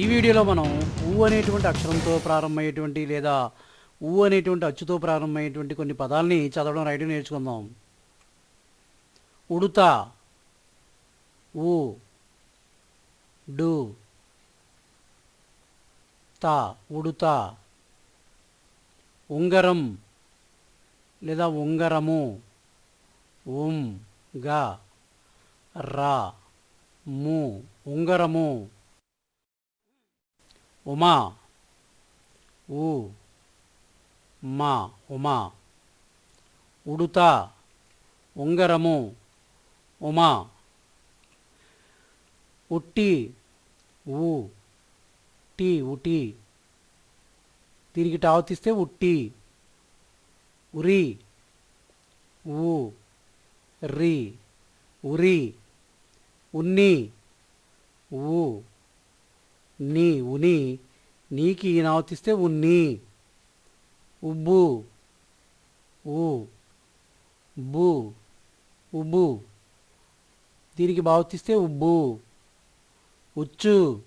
ఈ వీడియోలో మనం ఊ అనేటువంటి అక్షరంతో ప్రారంభమయ్యేటువంటి లేదా ఊ అనేటువంటి అచ్చుతో ప్రారంభమయ్యేటువంటి కొన్ని పదాలని చదవడం రాయడం నేర్చుకుందాం. ఉడుత ఊ డు త ఉడుత ఉంగరం లేదా ఉంగరము ఉం గా రా ము ఉంగరము ఉమా. ఊ. మా. ఉమా. ఉడుత. ఉంగరము. ఉమా. ఉట్టి. ఊ. టీ ఉటి. దీనికి టావతిస్తే ఉట్టి. ఉరి. ఊ. రి. ఉరి. ఉన్ని. ఊ. నీ ఉని. నీకి నావతిస్తే ఉన్ని. ఉబ్బు. ఊ. బు. ఉబ్బు. దీనికి భావతిస్తే ఉబ్బు. ఉచ్చు.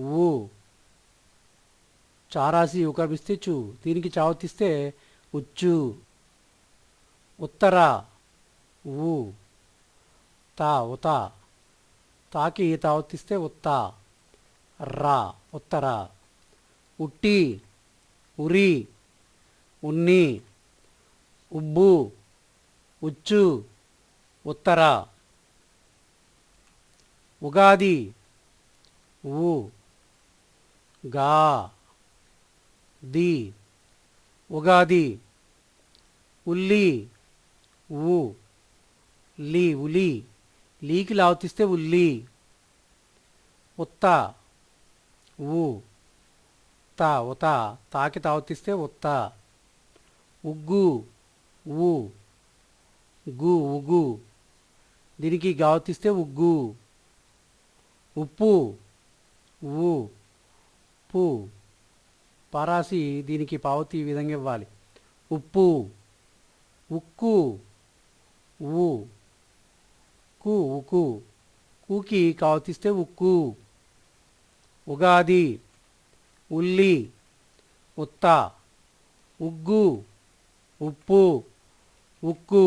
ఊ. చారాసి ఉకర్మిస్తే చు. దీనికి చావతిస్తే ఉచ్చు. ఉత్తర. ఊ. తా. ఉత. తాకి తావతిస్తే ఉత్త. రా. ఉత్తర. ఉట్టి ఉరి ఉన్ని ఉబ్బు ఉచ్చు ఉత్తర. ఉగాది ఊ. గా. ది. ఉగాది ఉల్లి ఊ. లీ ఉలి. లీకి లావతిస్తే ఉల్లి. ఉత్త. ఊ. తా ఉత తాకి తావుతిస్తే ఉత్త ఉగ్గు ఊ. గు ఉగ్గు దీనికి గావతిస్తే ఉగ్గు. ఉప్పు ఊ. పు. పారాసి దీనికి పావతి ఈ విధంగా ఇవ్వాలి. ఉప్పు ఉక్కు ఊ. కు ఉకు. కూకి కావతిస్తే ఉక్కు. ఉగాది ఉల్లి ఉత్త ఉగ్గు ఉప్పు ఉక్కు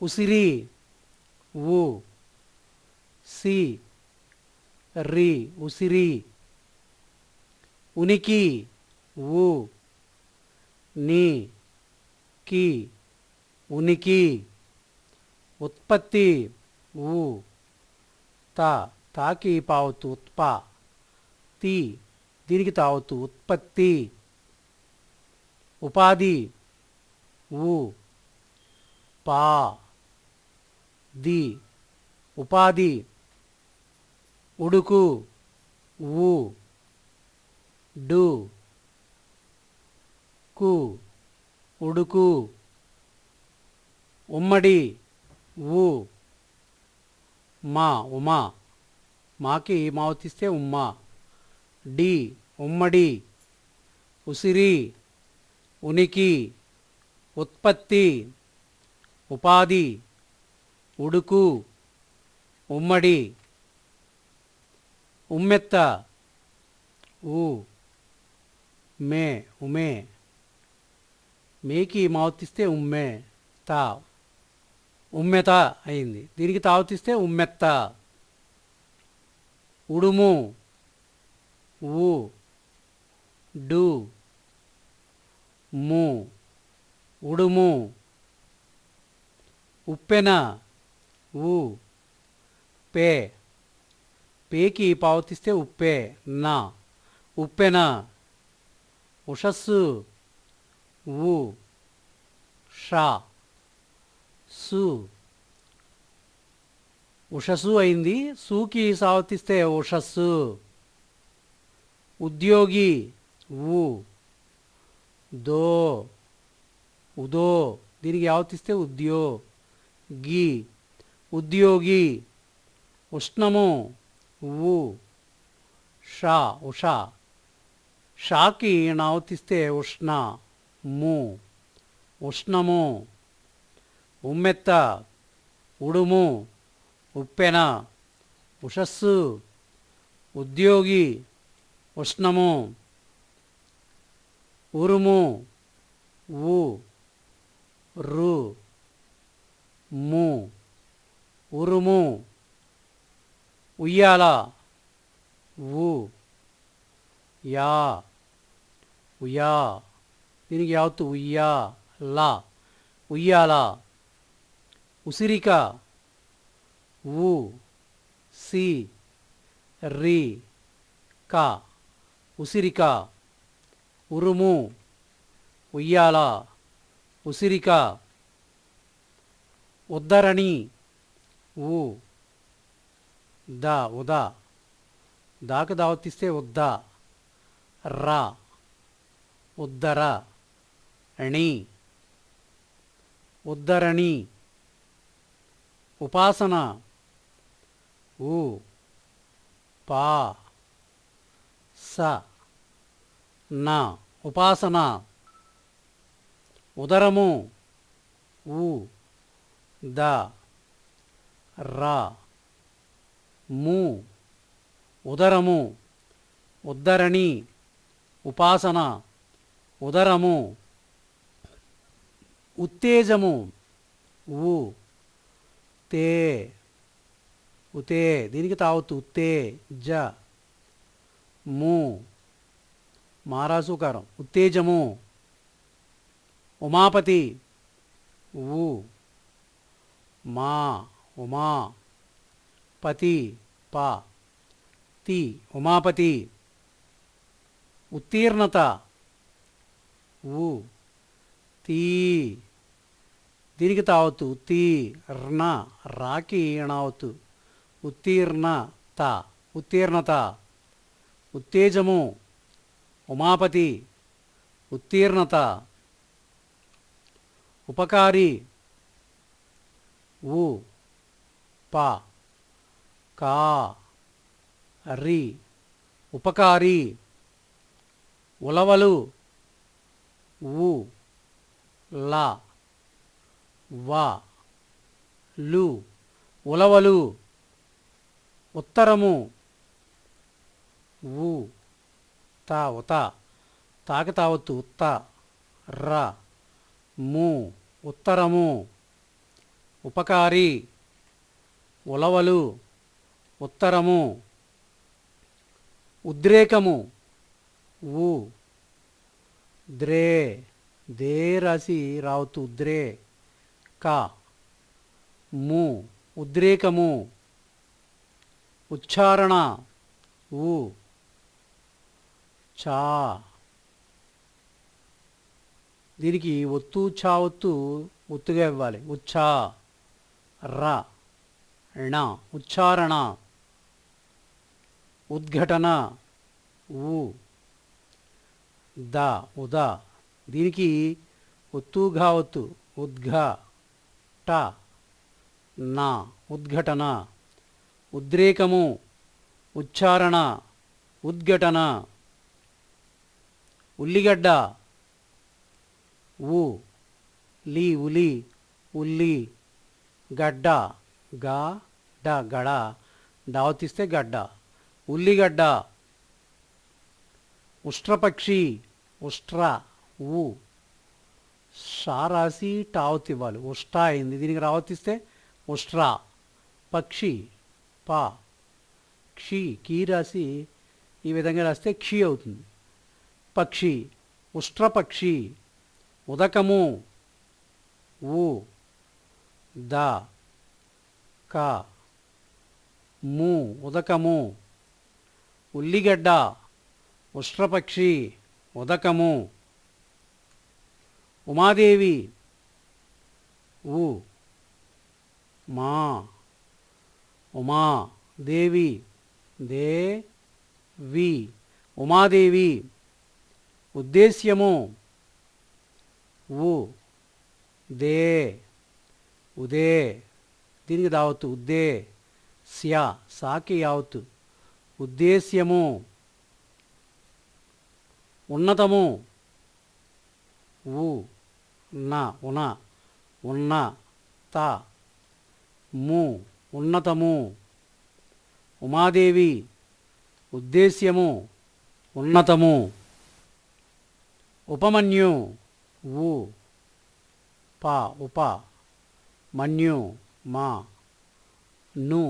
ఉసిరి ఉ సి రి ఉసిరి ఉనికి ఉ నీ కి ఉనికి ఉత్పత్తి ఉ తా. తాకి పావుతు ఉత్పా. తి దీనికి తావుతు ఉత్పత్తి. ఉపాధి ఊ. పా. ది ఉపాధి. ఉడుకు ఊ. డు. కు. ఉడుకు. ఉమ్మడి ఊ. మా ఉమా. మాకి మావతిస్తే ఉమ్మా. డి ఉమ్మడి. ఉసిరి ఉనికి. ఉత్పత్తి ఉపాధి. ఉడుకు ఉమ్మడి. ఉమ్మెత్త. ఊ. మే ఉమే. మేకి మావతిస్తే ఉమ్మే. తా. ఉమ్మెత అయింది. దీనికి తావతిస్తే ఉమ్మెత్త. ఉడుము. ఊ. డు. ము. ఉడుము. ఉప్పెన. ఊ. పే. పేకి పావతిస్తే ఉప్పే. నా. ఉప్పెన. ఉషస్సు. ఊ. షా. సు. ఉషస్సు అయింది. సూకి సావతిస్తే ఉషస్సు. ఉద్యోగి ఊ. దో. ఉదో. దీనికి యావతిస్తే ఉద్యో. గి. ఉద్యోగి. ఉష్ణము ఉ షా. ఉషా. షాకి నావతిస్తే ఉష్ణ ము. ఉష్ణము. ఉమ్మెత్త. ఉడుము. ఉప్పెన ఉషస్సు ఉద్యోగి ఉష్ణము ఉరుము ఉ రు ము ఉరుము ఉయ్యాల ఉ యా ఉయా దీనికి యావత్తు ఉయ్యా లా ఉయ్యాల. ఉసిరిక ఉ సి రి క ఉసిరిక ఉరుము ఉయ్యాల ఉసిరిక ఉద్ధరణి ఉ ద ఉదా దాక దావతిస్తే ఉద్ద రా ఉద్దర ణి ఉద్ధరణి ఉపాసన ఉ పా స నా ఉపాసన ఉదరము ఉ ద రా ము ఉదరము ఉద్ధరణి ఉపాసన ఉదరము ఉత్తేజము ఉ తే ఉతే దీనికి తావత్తు ఉత్తే జ ము మారాసుకారం. ఉత్తేజము ఉమాపతి ఉ మా ఉమా పతి పా తి ఉమాపతి ఉత్తీర్ణత ఉ తీ దీనికి తావత్తు ఉత్తీ ర్ణ రాకి ఏణావత్తు ఉత్తీర్ణత ఉత్తీర్ణత. ఉత్తేజము. ఉమాపతి. ఉత్తీర్ణత. ఉపకారి. ఉ ప. కా. రి. ఉపకారి. ఉలవలు. ఉ ల. వా. లు. ఉలవలు. ఉత్తరము ఉ తా ఉత. తాకి తావత్తు ఉత్త ర. ము ఉత్తరము ఉపకారి ఉలవలు. ఉత్తరము ఉద్రేకము ఉ ద్రే దే రాసి రావత్తు ఉద్రే. క. ము ఉద్రేకము ఉచ్చారణ ఉ చా. దీనికి ఒత్తు చా ఒత్తు ఒత్తుగా ఇవ్వాలి. ఉచ్చా ర. ణ. ఉచ్చారణ ఉద్ఘటన ఉ ద ఉద. దీనికి ఒత్తుగా ఒత్తు. ఉద్ఘ ట. నా. ఉద్ఘటన. ఉద్రేకము ఉచ్చారణ ఉద్ఘటన. ఉల్లిగడ్డ. ఉ లి ఉలి. ఉల్లి. గడ్డ. గా డ గడ. దావతిస్తే గడ్డ. ఉల్లిగడ్డ. ఉష్ట్రపక్షి. ఉష్ట్ర ఉ షా రాసి టావత్ ఉష్ట అయింది. దీనికి రావతిస్తే ఉష్ట్రా. పక్షి. పా. క్షి కీ రాసి ఈ విధంగా రాస్తే క్షి అవుతుంది. పక్షి ఉష్ట్రపక్షి ఉదకము ఉ ద క ము ఉదకము ఉల్లిగడ్డ ఉష్ట్రపక్షి ఉదకము ఉమాదేవి ఉ మా. ఉమా దేవి. దే వి ఉమాదేవి. ఉద్దేశ్యము. ఉ దే. ఉదే. దీనికి దావత్తు ఉద్దే. స్యా. సాకి యావత్తు. ఉద్దేశ్యము. ఉన్నతము. ఉ నా ఉన ఉన్న. త ము. ఉన్నతము. ఉమాదేవి ఉద్దేశ్యము ఉన్నతము. ఉపమన్యు ఉ ప ఉప. మన్యు మా. ను.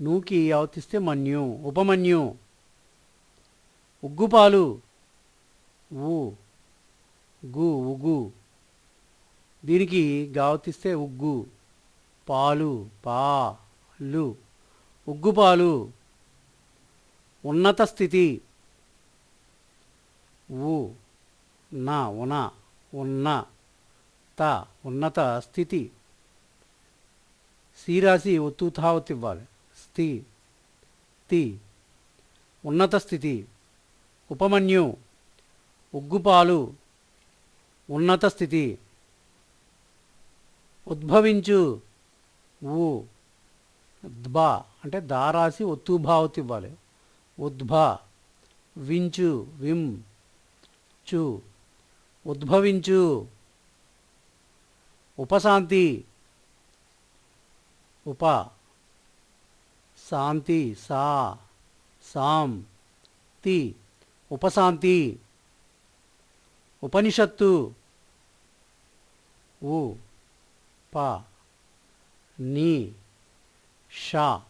నూకి అవతిస్తే మన్యు. ఉపమన్యు. ఉగ్గుపాలు ఊ గు ఉగ్గు. దీనికి గావతిస్తే ఉగ్గు. పాలు పాలు. ఉగ్గుపాలు. ఉన్నత స్థితి. ఉ నా ఉన ఉన్న. త ఉన్నత స్థితి. సీరాసి ఒత్తు తావత్ ఇవ్వాలి. స్థి. తి. ఉన్నత స్థితి. ఉపమన్యు. ఉగ్గుపాలు. ఉన్నత స్థితి. ఉద్భవించు. ఊ. ద్బా అంటే దారాసి ఒత్తుభావతి ఇవ్వాలి. ఉద్భ. వించు విం. చు. ఉద్భవించు. ఉపశాంతి. ఉప. శాంతి సా. సాం. తి. ఉపశాంతి. ఉపనిషత్తు. ఉ ప. నీ షా.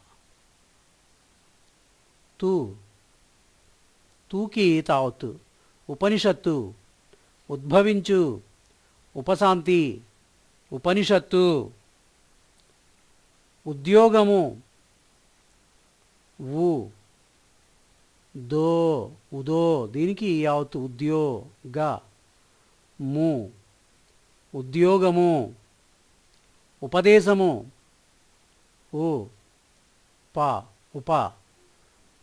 తూ తూకి తావత్ ఉపనిషత్తు ఉద్భవించు. ఉపశాంతి ఉపనిషత్తు. ఉద్యోగము ఉ దో ఉదో. దీనికి యావత్తు ఉద్యోగ. ము. ఉద్యోగము ఉపదేశము. ఉ ప ఉప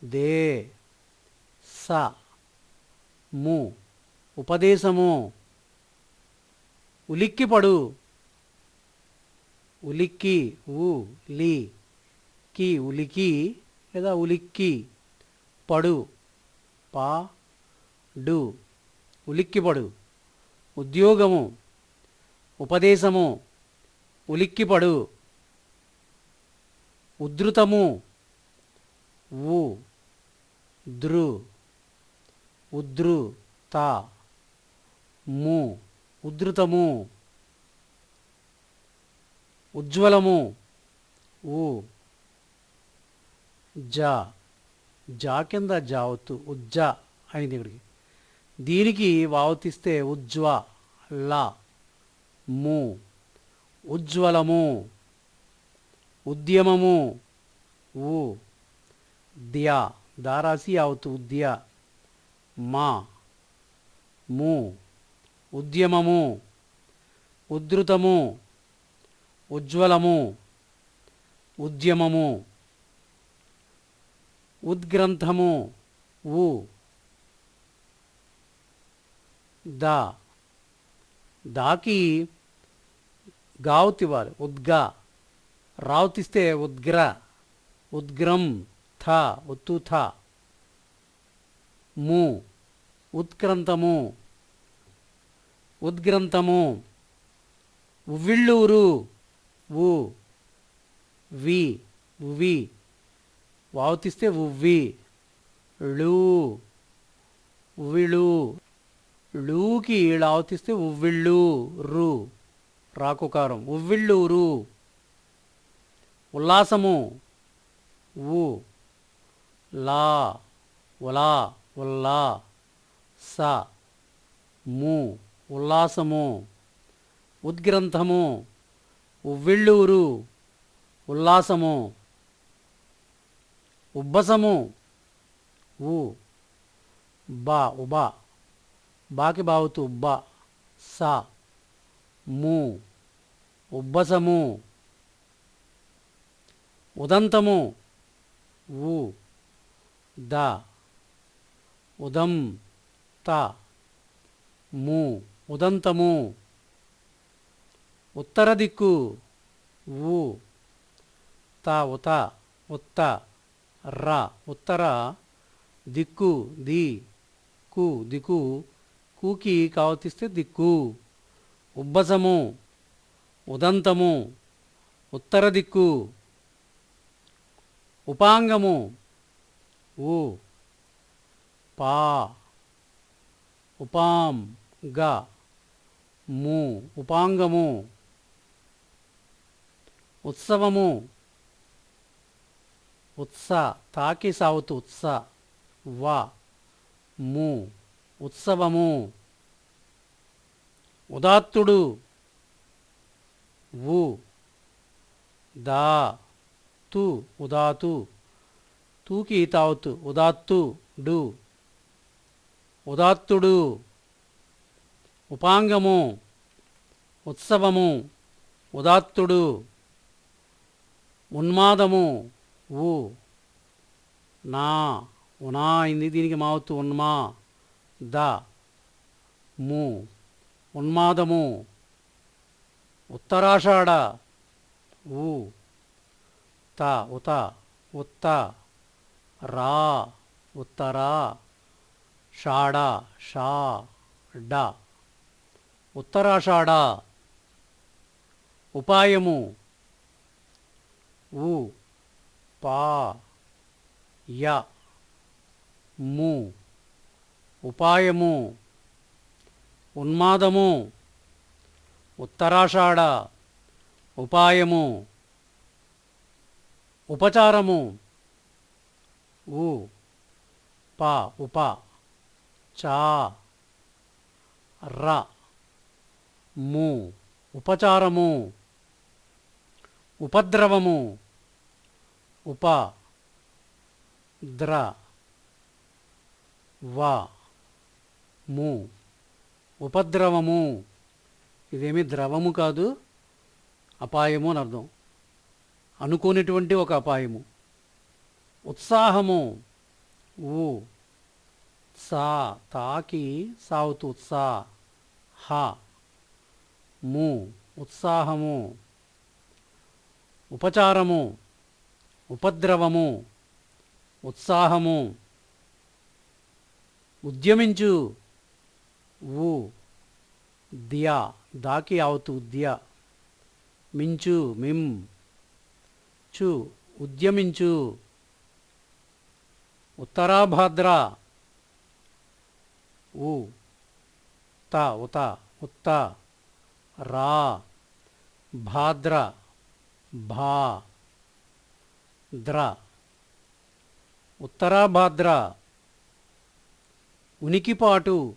దే స ము. ఉపదేశము. ఉలిక్కిపడు. ఉలిక్కి ఉ లి. కి ఉలికి లేదా ఉలిక్కి పడు. పా డు. ఉలిక్కిపడు. ఉద్యోగము. ఉపదేశము. ఉలిక్కిపడు. ఉధృతము. ఉ దృ ఉధృత త. ము. ఉధృతము. ఉజ్వలము. ఉ జా. జా కింద జావత్తు ఉజ్జ అయింది ఇక్కడికి దీనికి వావతిస్తే ఉజ్వ లా ము. ఉజ్వలము. ఉద్యమము. ఉ ద్యా దారాసి అవుతు ఉద్య. మా. ము. ఉద్యమము. ఉద్ధృతము. ఉజ్వలము. ఉద్యమము. ఉద్గ్రంథము. ఉ దా. దాకి గావుతివారు. ఉద్గా. రావుతిస్తే ఉద్గ్ర ఉద్గ్రం థ ఉత్తు థ ము ఉత్క్రంతము ఉద్గ్రంథము ఉవ్విళ్ళూరు ఉ వి ఉవి వావుతిస్తే ఉవ్వి ళూ ఉవ్విళు. ళూకి లావుతిస్తే ఉవ్విళ్ళు రు రాకుకారం. ఉవ్విళ్ళూరు ఉల్లాసము. ఉ లా. ఉలా. ఉల్లా. స. ము. ఉల్లాసము. ఉద్గ్రంథము. ఉవ్విళ్ళూరు. ఉల్లాసము. ఉబ్బసము. ఉ బా. ఉబా. బాకి బావుతూ ఉబ్బా సా. ము. ఉబ్బసము. ఉదంతము ఉ ద ఉదం త ము ఉదంతము. ఉత్తర దిక్కు ఉ త ఉత ఉత్త ర ఉత్తర దిక్కు ది కు దిక్కు కూకి కావతిస్తే దిక్కు. ఉబ్బసము ఉదంతము ఉత్తర దిక్కు ఉపాంగము. ఉ పా. ఉపాం గ. ము. ఉపాంగము. ఉత్సవము. ఉత్స. తాకి సావుతు ఉత్స. వ. ము. ఉత్సవము. ఉదాత్తుడు. వు. దా. తూ ఉదాతు. తూకి తావుతు ఉదాత్తు డు. ఉదాత్తుడు. ఉపాంగము. ఉత్సవము. ఉదాత్తుడు. ఉన్మాదము. ఊ. నా ఉనా అయింది దీనికి మావుతు ఉన్మా ద. ము. ఉన్మాదము. ఉత్తరాషాఢ. ఊ. త ఉత ఉత్త రా ఉత్తరా షాడ షా డ. ఉత్తరాషాఢ ఉపాయము ఉ పా య ము. ఉపాయము ఉన్మాదము ఉత్తరాషాఢ. ఉపాయము ఉపచారము. ఉ ప ఉప చా ర ము ఉపచారము. ఉపద్రవము. ఉప ద్ర వ ము ఉపద్రవము. ఇదేమి ద్రవము కాదు అపాయము అని అర్థం. అనుకోనిటువంటి ఒక అపాయము. ఉత్సాహము. ఊ. సా. తాకి సావుతు ఉత్సా హ. ము. ఉత్సాహము. ఉపచారము. ఉపద్రవము. ఉత్సాహము. ఉద్యమించు. ఊ. దియా దాకి ఆవుతు ఉద్య మించు. మిం. చూ ఉద్యమించు. ఉత్తరాభాద్ర. ఉ. త ఉత ఉత్త. రా. భాద్ర. భా. ద్ర. ఉత్తరాభాద్ర. ఉనికిపాటు.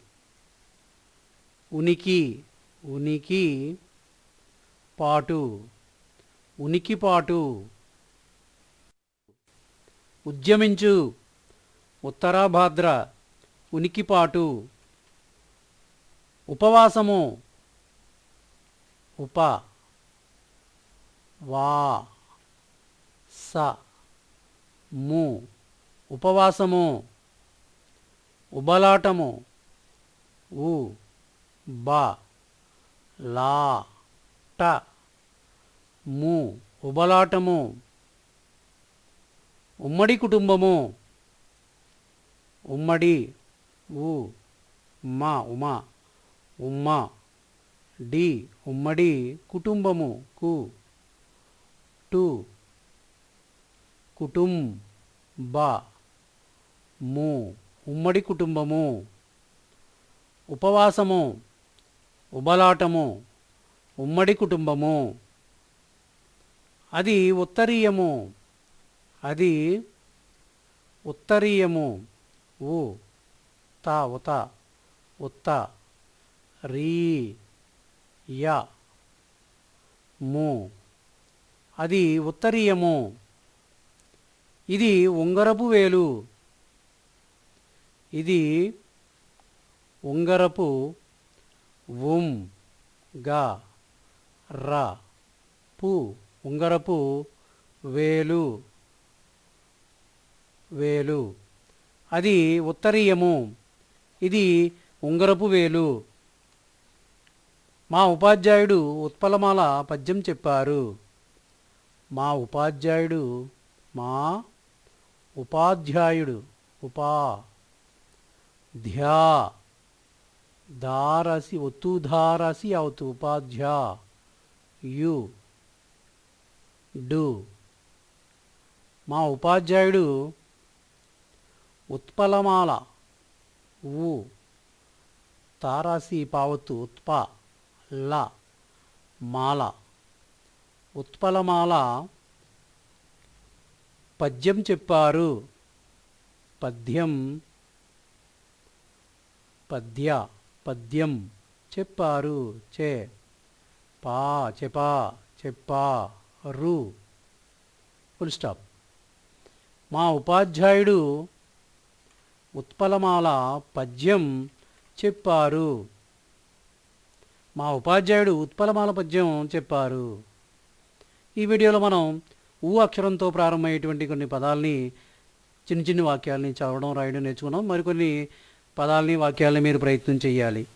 ఉనికి ఉనికి. పాటు. ఉనికిపాటు. ఉద్యమించు. ఉత్తరాభాద్ర ఉనికిపాటు. ఉపవాసము. ఉప. వా. స. ము. ఉపవాసము. ఉబలాటము. ఉ బ. లా. ట. ము. ఉబలాటము. ఉమ్మడి కుటుంబము. ఉమ్మడి ఉ మా ఉమా ఉమ్మ డి ఉమ్మడి కుటుంబము కు టు కుటుంబ ము ఉమ్మడి కుటుంబము. ఉపవాసము ఉబలాటము ఉమ్మడి కుటుంబము. అది ఉత్తరీయము. అది ఉత్తరీయము. ఉ త ఉత ఉత్త రీ య ము. అది ఉత్తరీయము. ఇది ఉంగరపు వేలు. ఇది ఉంగరపు ఉం గా ర పు ఉంగరపు వేలు. వేలు. అది ఉత్తరీయము. ఇది ఉంగరపు వేలు. మా ఉపాధ్యాయుడు ఉత్పలమాల పద్యం చెప్పారు. మా ఉపాధ్యాయుడు మా ఉపాధ్యాయుడు ఉపా ధ్యా దారసి ఒత్తు ధారసి అవుతు ఉపాధ్యా యు డు. మా ఉపాధ్యాయుడు ఉత్పలమాల. ఉ తారాసి పావత్తు ఉత్ప. ల. మాల. ఉత్పలమాల పద్యం చెప్పారు. పద్యం. పద్య. పద్యం చెప్పారు. చే. పా. చెప్పా. చెప్పా రు ఫుల్ స్టాప్. మా ఉపాధ్యాయుడు ఉత్పలమాల పద్యం చెప్పారు. మా ఉపాధ్యాయుడు ఉత్పలమాల పద్యం చెప్పారు. ఈ వీడియోలో మనం ఊ అక్షరంతో ప్రారంభమయ్యేటువంటి కొన్ని పదాలని చిన్న చిన్న వాక్యాలని చదవడం రాయడం నేర్చుకున్నాం. మరికొన్ని పదాలని వాక్యాలని మీరు ప్రయత్నం చేయాలి